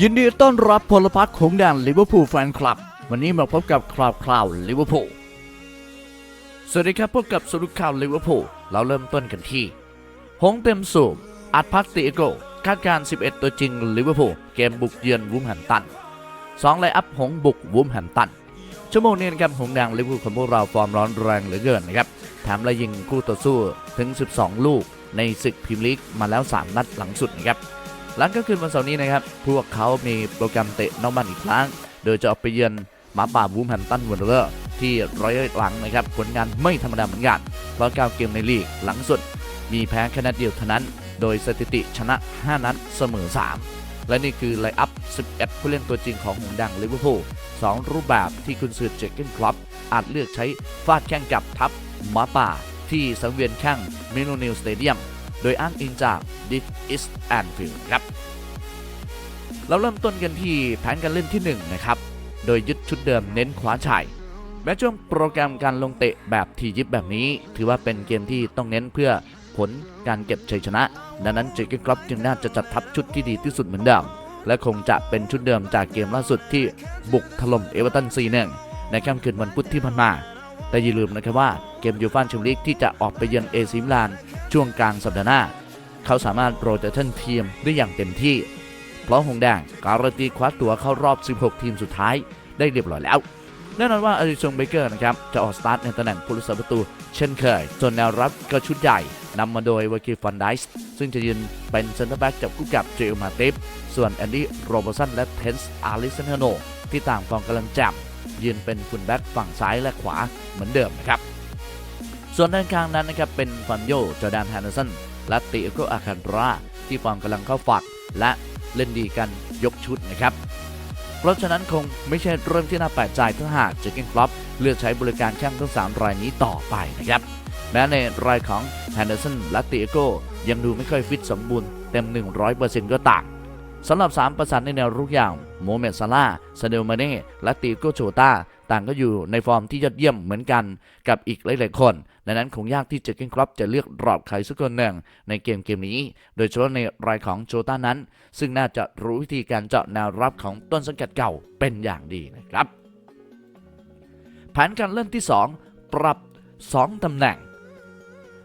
ยินดีต้อนรับพลพรรคของแดนลิเวอร์พูลแฟนคลับ วันนี้มาพบกับข่าวคราวลิเวอร์พูลสวัสดีครับพบกับสรุปข่าวลิเวอร์พูลเราเริ่มต้นกันที่ หงเต็มสูบอัดพักติเอโกคาดการณ์11 ตัวจริงลิเวอร์พูลเกมบุกเยือนวูมแฮมตัน2ไลน์อัพหงบุกวูมแฮมตันชั่วโมงนี้นะครับหงแดงลิเวอร์พูลของพวกเราฟอร์มร้อนแรงเหลือเกินนะครับแถมและยิงคู่ต่อสู้ถึง 12 ลูกในศึกพรีเมียร์ลีกมาแล้ว 3 นัดหลังสุดนะครับ หลังก็คืนวันเสาร์นี้นะครับ พวกเขามีโปรแกรมเตะนอกบ้านอีกครั้ง โดยจะออกไปเยือนหมาป่าวูมแฮมตันวันเดอร์ที่ร้อยหลังนะครับ ผลงานไม่ธรรมดาเหมือนกัน เพราะ9เกมในลีกหลังสุด มีแพ้แค่นัดเดียวเท่านั้น โดยสถิติชนะ 5 นัดเสมอ 3 และนี่คือไลอัพ 11 ผู้เล่นตัวจริงของหงดังลิเวอร์พูลสองรูปแบบที่คุณซือเจคเกนคลับอาจเลือกใช้ฟาดแข้งกับทัพหมาป่าที่สังเวียนแข้งมิโนนิลสเตเดียม โดยอ้างอิงจาก This is Anfield ครับเราเริ่มต้นกันที่แผนการเล่นที่ 1 นะครับ โดยยึดชุดเดิมเน้นขวาชายแม้ช่วงโปรแกรมการลงเตะแบบทียิบแบบนี้ ถือว่าเป็นเกมที่ต้องเน้นเพื่อผลการเก็บชัยชนะ ดังนั้นเจอร์เกนครอปจึงน่าจะจัดทัพชุดที่ดีที่สุดเหมือนเดิม และคงจะเป็นชุดเดิมจากเกมล่าสุดที่บุกถล่มเอเวอร์ตัน4-1ในค่ำคืนวันพุธที่ผ่านมา แต่อย่าลืมนะครับว่าเกมยูฟ่าแชมเปี้ยนลีกที่จะออกไปเยือนเอซิมลานช่วงกลางสัปดาห์หน้า เขาสามารถโรเตชันทีมได้อย่างเต็มที่ เพราะหงแดงการันตีคว้าตั๋วเข้ารอบ 16 ทีมสุดท้ายได้เรียบร้อยแล้วแน่นอนว่าอาริซงเบเกอร์นะครับจะออกสตาร์ทในตำแหน่งผู้รักษาประตู เช่นเคย ส่วนแนวรับก็ชุดใหญ่นำมาโดยวากิฟันไดส์ซึ่งจะยืนเป็นเซนเตอร์แบ็กจับคู่กับเจลมาติฟส่วนแอนดี้โรเบอร์สันและเทนส์อาริสันเฮโนที่ต่างฟองกำลังจ่ม ยืนเป็นฟุลแบ็กฝั่งซ้ายและขวาเหมือนเดิมนะครับ ส่วนด้านกลางนั้นนะครับเป็นฟันโยจอแดนแฮนเดอร์สันและติเอโกอาคันราที่ฟอร์มกำลังเข้าฝัก และเล่นดีกันยกชุดนะครับ เพราะฉะนั้นคงไม่ใช่เรื่องที่น่าแปลกใจถ้าหากเจอร์เกนคลับเลือกใช้บริการแข้งทั้ง 3 รายนี้ต่อไปนะครับ แม้ในรายของแฮนเดอร์สันและติเอโกยังดูไม่ค่อยฟิตสมบูรณ์เต็ม 100%ก็ตาง สำหรับ 3 ประสานในแนวรุกอย่างโมเมดซาร่าซาเดลมาเน่และติโกโชตาต่างก็อยู่ในฟอร์มที่ยอดเยี่ยมเหมือนกันกับอีกหลาย ๆ คนดังนั้นคงยากที่เจอเกนคลับจะเลือกรอบใครสักคนหนึ่งในเกมเกมนี้ โดยเฉพาะในรายของโจต้านั้น ซึ่งน่าจะรู้วิธีการเจาะแนวรับของต้นสังกัดเก่าเป็นอย่างดีนะครับแผนการเล่นที่ 2 ปรับ 2ตำแหน่ง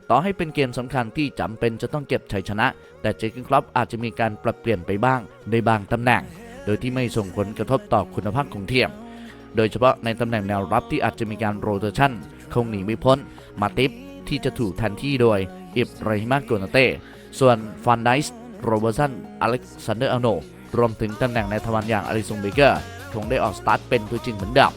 ต่อให้เป็นเกมสำคัญที่จำเป็นจะต้องเก็บชัยชนะ แต่เจอร์เกนคลับอาจจะมีการปรับเปลี่ยนไปบ้างในบางตำแหน่ง โดยที่ไม่ส่งผลกระทบต่อคุณภาพของเทียม โดยเฉพาะในตำแหน่งแนวรับที่อาจจะมีการโรเตชันคงหนีไม่พ้น มาติฟที่จะถูกแทนที่โดยอิบราฮิมาโกนาเต้ส่วนฟันไดส์โรเบอร์สันอเล็กซานเดอร์อโนรวมถึงตำแหน่งในทวารอย่างอาริซงเบเกอร์คงได้ออกสตาร์ทเป็นตัวจริงเหมือนเดิม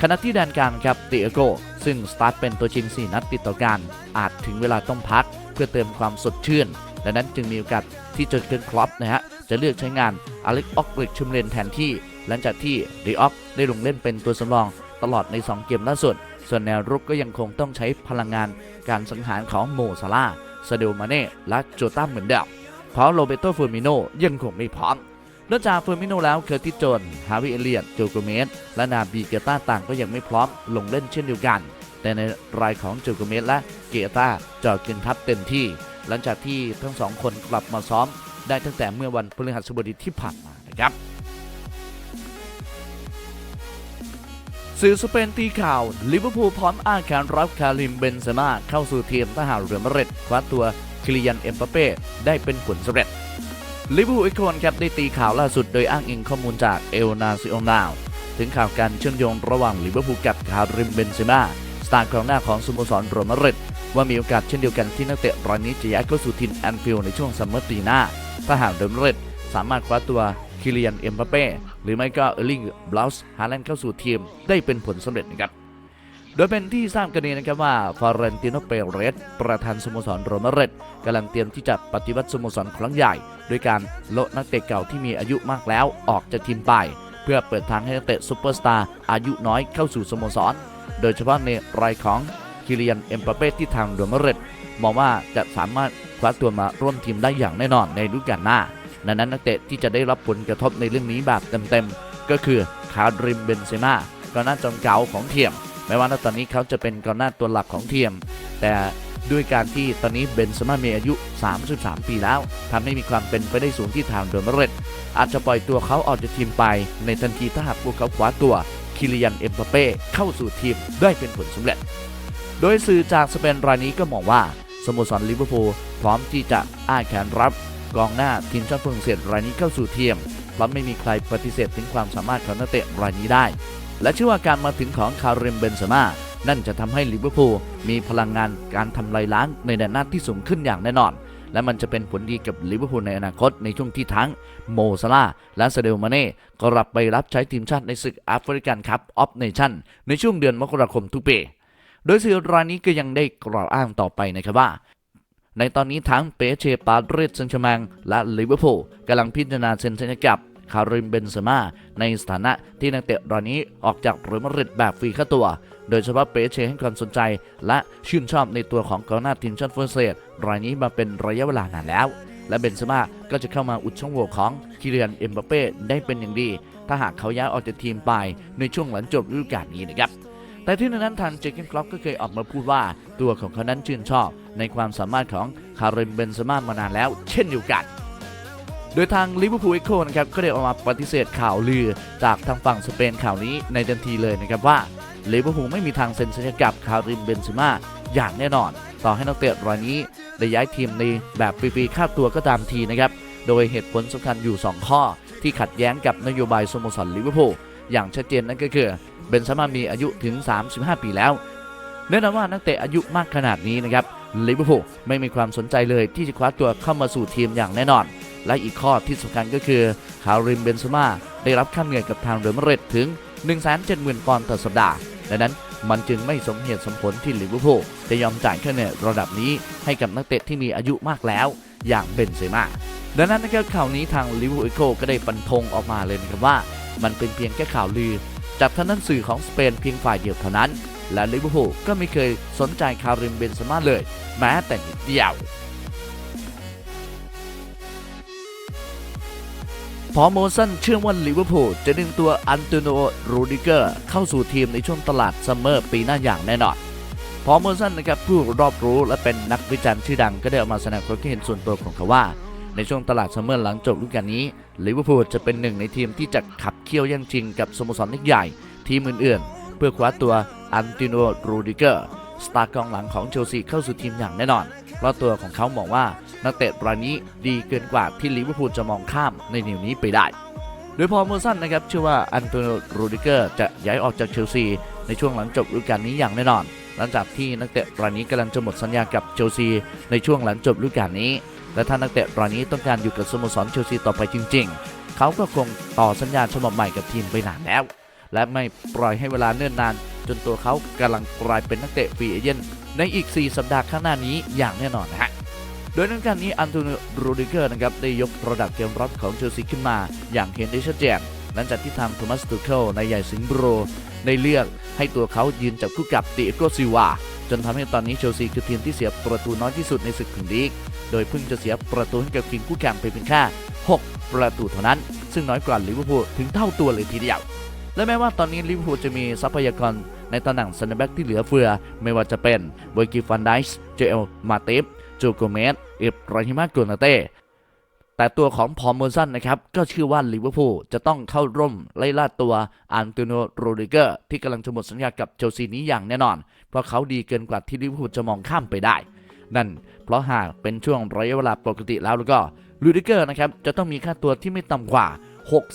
ขณะที่แดนกลางครับติเอโกซึ่งสตาร์ทเป็นตัวจริง 4 นัดติดต่อกันอาจถึงเวลาต้องพักเพื่อเติมความสดชื่น ดังนั้นจึงมีโอกาสที่จอเกินครอปนะฮะจะเลือกใช้งานอเล็กออกเล็กชุมเลนแทนที่ หลังจากที่ดีออกได้ลงเล่นเป็นตัวสำรองตลอดใน 2 เกมล่าสุด ส่วนแนวรุกก็ยังคงต้องใช้พลังงานการสังหารของโมซาลาซาเดลมาเน่และโจต้าเหมือนเดิมเพราะโรเบโตเฟอร์มิโนยังคงไม่พร้อมนอกจากเฟอร์มิโนแล้วเคอร์ติจนฮาวิเอเลียตโจโกเมสและนาบีเกต้าต่างก็ยังไม่พร้อมลงเล่นเช่นเดียวกัน แต่ในรายของโจโกเมสและเกต้าจอกินทัพเต็มที่ หลังจากที่ทั้งสองคนกลับมาซ้อมได้ตั้งแต่เมื่อวันพฤหัสบดีที่ผ่านมานะครับสื่อสเปนตีข่าวลิเวอร์พูลพร้อมอ้างแขนรับคาริมเบนเซม่าเข้าสู่ทีมทหารเรือมาดริดคว้าตัวคิลิยันเอ็มบัปเป้ได้เป็นผลสำเร็จลิเวอร์พูลอีกคนครับได้ตีข่าวล่าสุดโดยอ้างอิงข้อมูลจากเอลนาซิโอนาวถึงข่าวการเชื่อมโยงระหว่างลิเวอร์พูลกับคาริมเบนเซม่าสตาร์กองหน้าของสโมสรโรมาดริด ว่ามีโอกาสเช่นเดียวกันที่นักเตะรายนี้จะย้ายเข้าสู่ทีมแอนฟิลด์ในช่วงซัมเมอร์ปีหน้า ถ้าหากเดมาดริดสามารถคว้าตัวคิเลิยันเอ็มบัปเป้หรือไม่ก็เออร์ลิงบลาส์ฮาแลนด์เข้าสู่ทีมได้เป็นผลสำเร็จนะครับโดยเป็นที่ทราบกันดีนะครับว่าฟาเรนติโนเปเรสประธานสโมสรโรมาเรตกำลังเตรียมที่จะปฏิวัติสโมสรครั้งใหญ่ด้วยการโละนักเตะเก่าที่มีอายุมากแล้วออกจากทีมไป เพื่อเปิดทางให้นักเตะซูเปอร์สตาร์อายุน้อยเข้าสู่สโมสร โดยเฉพาะในรายของ คิเลียนเอ็มปาเป้ที่ทางโรมาเรตมองว่าจะสามารถคว้าตัวมาร่วมทีมได้อย่างแน่นอนในฤดูกาลหน้าดังนั้นนักเตะที่จะได้รับผลกระทบในเรื่องนี้แบบเต็มๆ ก็คือคาริมเบนเซม่ากองหน้าจอมเก่าของเทียมแม้ว่าณตอนนี้เขาจะเป็นกองหน้าตัวหลักของเทียม แต่ด้วยการที่ตอนนี้เบนซม่ามีอายุ 33 ปีแล้วทำให้มีความเป็นไปได้สูงที่ทางเดอมเรตอาจจะปล่อยตัวเขาออกจากทีมไป ในทันทีถ้าหากพวกเขาคว้าตัว คิริยันเอ็มบัปเป้เข้าสู่ทีมได้เป็นผลสำเร็จ โดยสื่อจากสเปนรายนี้ก็มองว่าสโมสรลิเวอร์พูลพร้อมที่จะอ้าแขนรับกองหน้าทีมชาติฝรั่งเศสรายนี้เข้าสู่ทีมเพราะไม่มีใครปฏิเสธถึงความสามารถของนักเตะรายนี้ได้ และเชื่อว่าการมาถึงของคาริมเบนเซม่านั่นจะทำให้ลิเวอร์พูลมีพลังงานการทำลายล้างในแดนหน้าที่สูงขึ้นอย่างแน่นอน และมันจะเป็นผลดีกับลิเวอร์พูลในอนาคตในช่วงที่ทั้งโมซาลาและซาเดลมาเน่กลับไปรับใช้ทีมชาติในศึกแอฟริกันคัพออฟเนชั่นในช่วงเดือนมกราคมทุกปี โดยสื่อรายนี้ก็ยังได้กล่าวอ้างต่อไปนะครับว่า ในตอนนี้ทั้งเปเชปาเรสเซงชร์แมงและลิเวอร์พูลกำลังพิจารณาเซ็นสัญญากับคาริมเบนเซม่าในสถานะที่นักเตะรายนี้ออกจากเรอัลมาดริดแบบฟรีค่าตัว โดยเฉพาะเปเชให้ความสนใจและชื่นชอบในตัวของกองหน้าทีมชาติฝรั่งเศสรายนี้มาเป็นระยะเวลานานแล้ว และเบนเซม่าก็จะเข้ามาอุดช่องโหว่ของคิเลียนเอ็มบัปเป้ได้เป็นอย่างดี ถ้าหากเขาย้ายออกจากทีมไปในช่วงหลังจบฤดูกาลนี้นะครับ แต่ที่นั้นทางเจคเกนคล็อปก็เคยออกมาพูดว่า ตัวของเขานั้นชื่นชอบ ในความสามารถของคาริมเบนซม่ามานานแล้ว เช่นเดียวกันโดยทางลิเวอร์พูลเอ็กโคนะครับก็ได้ออกมาปฏิเสธข่าวลือจากทางฝั่งสเปนข่าวนี้ในทันทีเลยนะครับว่าลิเวอร์พูลไม่มีทางเซ็นสัญญากับคาริมเบนซม่าอย่างแน่นอน ต่อให้นักเตะรายนี้ได้ย้ายทีมในแบบฟรีๆค่าตัวก็ตามทีนะครับโดยเหตุผลสำคัญอยู่ 2 ข้อที่ขัดแย้งกับนโยบายสโมสรลิเวอร์พูลอย่างชัดเจนนั่นก็คือ เบนซาม่ามีอายุถึง 35 ปีแล้วแน่นอนว่านักเตะอายุมากขนาดนี้นะครับลิเวอร์พูลไม่มีความสนใจเลยที่จะคว้าตัวเข้ามาสู่ทีมอย่างแน่นอน และอีกข้อที่สำคัญก็คือคาริมเบนซาม่าได้รับค่าเหนื่อยกับทางเรอัลมาดริดถึง 170,000ปอนด์ต่อสัปดาห์ดังนั้นมันจึงไม่สมเหตุสมผลที่ลิเวอร์พูลจะยอมจ่ายค่าเหนื่อยระดับนี้ให้กับนักเตะที่มีอายุมากแล้ว อย่างเบนเซม่าดังนั้นนะครับข่าวนี้ทางลิเวอร์พูลก็ได้ฟันธงออกมาเลยนะครับว่า มันเป็นเพียงแค่ข่าวลือ จากทางด้านสื่อของสเปนเพียงฝ่ายเดียวเท่านั้น และลิเวอร์พูลก็ไม่เคยสนใจคาริมเบนซม่าเลย แม้แต่นิดเดียวพอโมสันเชื่อว่าลิเวอร์พูลจะดึงตัวอันโตนโนรูดิเกอร์เข้าสู่ทีมในช่วงตลาดซัมเมอร์ปีหน้าอย่างแน่นอนพอโมสันนะครับผู้รอบรู้และเป็นนักวิจารณ์ชื่อดังก็ได้ออกมาแสดงความคิดเห็นส่วนตัวของเขาว่า ในช่วงตลาดซัมเมอร์หลังจบฤดูกาลนี้ลิเวอร์พูลจะเป็นหนึ่งในทีมที่จะขับเคี่ยวแย่งชิงกับสโมสรยักใหญ่ทีมอื่นๆ เพื่อคว้าตัวอันติโนรูดิเกอร์สตาร์กองหลังของเชลซีเข้าสู่ทีมอย่างแน่นอน เพราะตัวของเขามองว่านักเตะรายนี้ดีเกินกว่าที่ลิเวอร์พูลจะมองข้ามในแนวนี้ไปได้ โดยพอเมอร์สันนะครับเชื่อว่าอันโตนิโอรูดิเกอร์จะย้ายออกจากเชลซีในช่วงหลังจบฤดูกาลนี้อย่างแน่นอน หลังจากที่นักเตะรายนี้กำลังจะหมดสัญญากับเชลซีในช่วงหลังจบฤดูกาลนี้ และถ้านักเตะรายนี้ต้องการอยู่กับสโมสรเชลซีต่อไปจริง ๆ เขาก็คงต่อสัญญาฉบับใหม่กับทีมไปนานแล้ว และไม่ปล่อยให้เวลาเนิ่นนาน จนตัวเขากำลังกลายเป็นนักเตะฟรีเอเจนต์ในอีก 4 สัปดาห์ข้างหน้านี้อย่างแน่นอนนะฮะ ดยในการนี้อันโตนิโอรูดิเกอร์นะครับได้ยกระดับเกมรับของเชลซีขึ้นมา อย่างเห็นได้ชัดเจนหลังจากที่ทางโทมัสตูเคิลในายใหญ่สิงโบรได้เลือกให้ตัวเขายืนจับคู่กับติเอโกซิวาจนทำให้ตอนนี้เชลซีคือทีมที่เสียประตูน้อยที่สุดในศึกพรีเมียร์ลีก โดยเพิ่งจะเสียประตูให้กับทีมคู่แข่งไปเพียงแค่6 ประตูเท่านั้น ซึ่งน้อยกว่าลิเวอร์พูลถึงเท่าตัวเลยทีเดียว และแม้ว่าตอนนี้ลิเวอร์พูลจะมีทรัพยากรในตำแหน่งเซันแบ็กที่เหลือเฟือ ไม่ว่าจะเป็นเบอร์กิฟันไดส์เจเอลมาเตฟโจโกเมส อิบราฮิมาโกนาเต้แต่ตัวของพอมเมอร์สันนะครับก็เชื่อว่าลิเวอร์พูลจะต้องเข้าร่วมไล่ล่าตัวอันโตนิโอโรดิเกอร์ที่กำลังจะหมดสัญญากับเชลซีนี้อย่างแน่นอน เพราะเขาดีเกินกว่าที่ลิเวอร์พูลจะมองข้ามไปได้ นั่นเพราะหากเป็นช่วงระยะเวลาปกติแล้วแล้วก็ลูดิเกอร์นะครับจะต้องมีค่าตัวที่ไม่ต่ำกว่า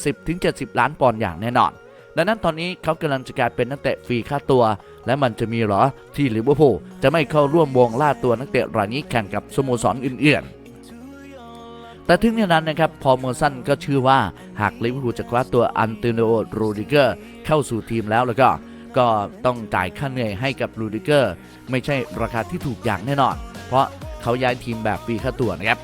60-70 ล้านปอนด์อย่างแน่นอน ดังนั้นตอนนี้เขากำลังจะกลายเป็นนักเตะฟรีค่าตัว และมันจะมีหรอที่ลิเวอร์พูลจะไม่เข้าร่วมวงล่าตัวนักเตะรายนี้แข่งกับสโมสรอื่นๆ แต่ถึงอย่างนั้นนะครับพอเมอร์สันก็เชื่อว่าหากลิเวอร์พูลจะคว้าตัวอันติโอโรดิเกอร์เข้าสู่ทีมแล้วแล้วก็ ก็ต้องจ่ายค่าเหนื่อยให้กับโรดิเกอร์ไม่ใช่ราคาที่ถูกอย่างแน่นอน เพราะเขาย้ายทีมแบบฟรีค่าตัวนะครับ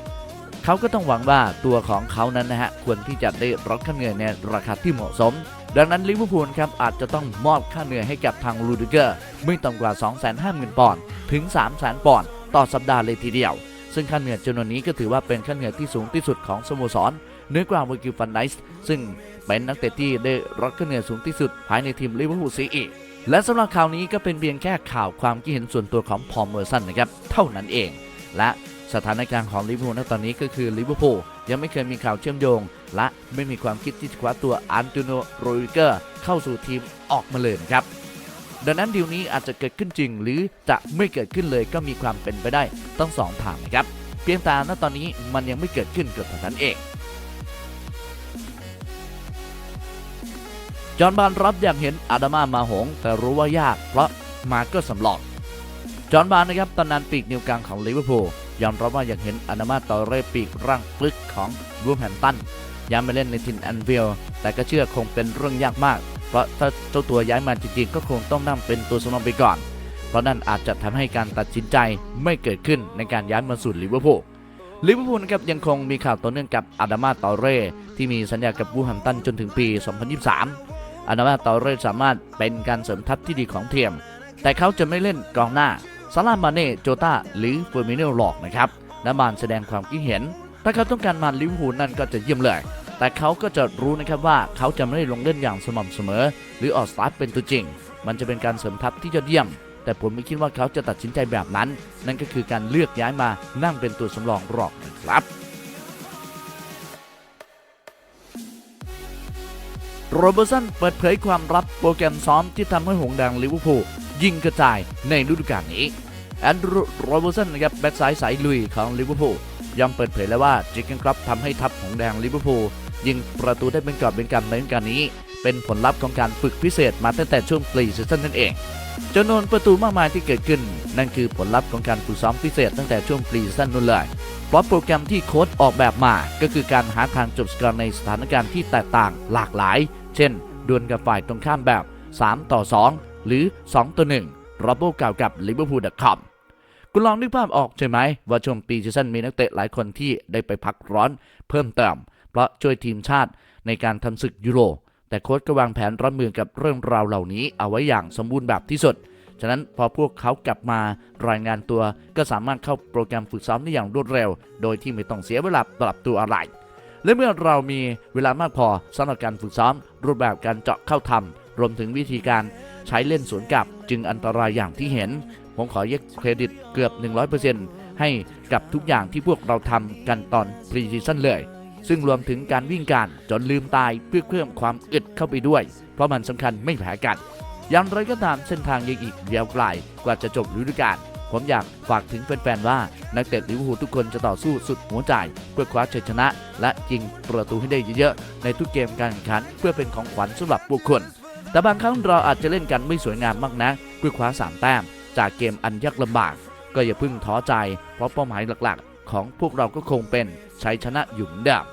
เขาก็ต้องหวังว่าตัวของเขานั้นนะฮะควรที่จะได้รับค่าเหนื่อยในราคาที่เหมาะสม ดังนั้นลิเวอร์พูลครับอาจจะต้องมอบค่าเหนื่อยให้กับทางลูดิเกอร์ไม่ต่ำกว่า 250,000 ปอนด์ถึง 300,000 ปอนด์ต่อสัปดาห์เลยทีเดียว ซึ่งค่าเหนื่อยจำนวนนี้ก็ถือว่าเป็นค่าเหนื่อยที่สูงที่สุดของสโมสรเหนือกว่าเวอร์กิลฟันไดส์ซึ่งเป็นนักเตะที่ได้รับค่าเหนื่อยสูงที่สุดภายในทีมลิเวอร์พูลซีอีกและสำหรับข่าวนี้ก็เป็นเพียงแค่ข่าวความคิดเห็นส่วนตัวของพอลเมอร์สันนะครับเท่านั้นเอง และสถานการณ์ของลิเวอร์พูลณตอนนี้ก็คือลิเวอร์พูลยังไม่เคยมีข่าวเชื่อมโยง และไม่มีความคิดที่จะคว้าตัวอันโตโนโรดิเกอร์เข้าสู่ทีมออกมาเลยครับ ดังนั้นดีลนี้อาจจะเกิดขึ้นจริง หรือจะไม่เกิดขึ้นเลยก็มีความเป็นไปได้ทั้งสองทางนะครับ เพียงแต่ณตอนนี้มันยังไม่เกิดขึ้นกับเท่านั้นเองจอห์นบานรับอย่ากเห็นอาดามามาหง แต่รู้ว่ายากเพราะมาก็สำรองจอห์นบานนะครับตอนนั้นปีกนิวกลางของลิเวอร์พูล ยอมรับว่าอยากเห็นอาดามาตอเรปีกร่างปลึกของวูฟแฮมตันย้ายมาเล่นในทินแอนฟิลแต่ก็เชื่อคงเป็นเรื่องยากมาก เพราะถ้าเจ้าตัวย้ายมาจริงๆ ก็คงต้องนั่งเป็นตัวสำรองไปก่อน เพราะนั่นอาจจะทำให้การตัดสินใจไม่เกิดขึ้นในการย้ายมาสู่ลิเวอร์พูลลิเวอร์พูลนะครับยังคงมีข่าวต่อเนื่องกับอาดามาตอเร่ที่มีสัญญากับวูแฮมตันจนถึงปี 2023อาดามาตอเร่สามารถเป็นการเสริมทัพที่ดีของเทียม แต่เขาจะไม่เล่นกองหน้า ซาลามาเน่โจตาหรือเฟอร์มิโนหลอกนะครับและมานแสดงความคิดเห็น ถ้าเขาต้องการมาลิเวอร์พูลนั่นก็จะเยี่ยมเลย แต่เขาก็จะรู้นะครับว่าเขาจะไม่ได้ลงเล่นอย่างสม่ำเสมอ หรือออกสตาร์ทเป็นตัวจริง มันจะเป็นการเสริมทัพที่ยอดเยี่ยม แต่ผมไม่คิดว่าเขาจะตัดสินใจแบบนั้น นั่นก็คือการเลือกย้ายมานั่งเป็นตัวสำรองหรอกนะครับโรเบอร์สันเปิดเผยความลับโปรแกรมซ้อมที่ทำให้หงแดงลิเวอร์พูล ยิงกระจายในฤดูกาลนี้แอนดรูว์โรเบอร์สันนะครับแบ็กซ้ายสายลุยของลิเวอร์พูลยอมเปิดเผยแล้วว่าจิกเกนครับทำให้ทัพหงแดงลิเวอร์พูลยิงประตูได้เป็นกอบเป็นกำในฤดูกาลนี้ เป็นผลลัพธ์ของการฝึกพิเศษมาตั้งแต่ช่วงปรีซีซั่นนั่นเองจำนวนประตูมากมายที่เกิดขึ้น นั่นคือผลลัพธ์ของการฝึกซ้อมพิเศษตั้งแต่ช่วงปรีซีซั่นนู่นเลยเพราะโปรแกรมที่โค้ชออกแบบมา ก็คือการหาทางจบสกอร์ในสถานการณ์ที่แตกต่างหลากหลาย เช่นดวลกับฝ่ายตรงข้ามแบบ 3 ต่อ 2 หรือ 2 ต่อ1รับโบกล่าวกับ liverpool.com คุณลองนึกภาพออกใช่ไหม ว่าช่วงปีซีซั่นมีนักเตะหลายคนที่ได้ไปพักร้อนเพิ่มเติม เพราะช่วยทีมชาติในการทำศึกยูโร แต่โค้ชก็วางแผนรับมือกับเรื่องราวเหล่านี้เอาไว้อย่างสมบูรณ์แบบที่สุด ฉะนั้นพอพวกเขากลับมารายงานตัวก็สามารถเข้าโปรแกรมฝึกซ้อมได้อย่างรวดเร็ว โดยที่ไม่ต้องเสียเวลาปรับตัวอะไร และเมื่อเรามีเวลามากพอสำหรับการฝึกซ้อม รูปแบบการเจาะเข้าทำรวมถึงวิธีการ ใช้เล่นสวนกลับจึงอันตรายอย่างที่เห็น ผมขอยกเครดิตเกือบ 100%ให้กับทุกอย่างที่พวกเราทำกันตอนพรีซีซั่นเลย ซึ่งรวมถึงการวิ่งการจนลืมตายเพื่อเพิ่มความอึดเข้าไปด้วย เพราะมันสำคัญไม่แพ้กันอย่างไรก็ตามเส้นทางยังอีกยาวไกลกว่าจะจบฤดูกาลผมอยากฝากถึงแฟนๆว่า นักเตะลิเวอร์พูลทุกคนจะต่อสู้สุดหัวใจ เพื่อคว้าชัยชนะ และยิงประตูให้ได้เยอะๆ ในทุกเกมการแข่งขัน เพื่อเป็นของขวัญสำหรับพวกคน แต่บางครั้งเราอาจจะเล่นกันไม่สวยงามมากนะเพื่อคว้าสามแต้ม จากเกมอันยากลำบาก ก็อย่าเพิ่งท้อใจ เพราะเป้าหมายหลักๆ ของพวกเราก็คงเป็นชัยชนะอยู่เหมือนเดิม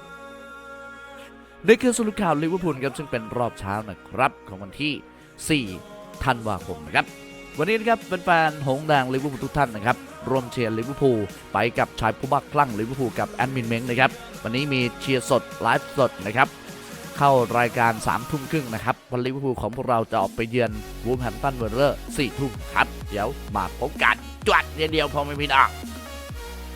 นี่คือสรุปข่าวลิเวอร์พูลครับซึ่งเป็นรอบเช้านะครับของวันที่ 4 ธันวาคมนะครับ วันนี้นะครับเป็นแฟนๆหงแดงลิเวอร์พูลทุกท่านนะครับร่วมเชียร์ลิเวอร์พูลไปกับชายผู้บักคลั่งลิเวอร์พูลกับแอดมินเม้งนะครับวันนี้มีเชียร์สดไลฟ์สดนะครับ เข้ารายการ3ามทุ่มครึ่งนะครับวันลิเวอร์พูลของพวกเราจะออกไปเยือนวูฟแฮมป์ตันเวอร์เรอร์สี่ทุ่มครับ เดี๋ยวมาพบกันจวดเดียวๆพอไม่ผิดอะ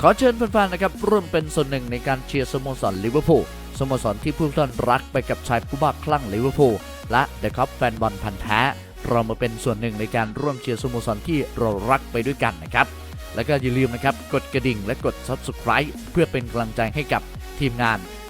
ขอเชิญแฟนๆนะครับร่วมเป็นส่วนหนึ่งในการเชียร์สโมสรลิเวอร์พูลสโมสรที่ผู้ท่านรักไปกับชายผู้บักคลั่งลิเวอร์พูลและเดอะคัพแฟนบอลพันธ์แท้เรามาเป็นส่วนหนึ่งในการร่วมเชียร์สโมสรที่เรารักไปด้วยกันนะครับ แล้วก็อย่าลืมนะครับ กดกระดิ่งและกด Subscribe เพื่อเป็นกำลังใจให้กับทีมงาน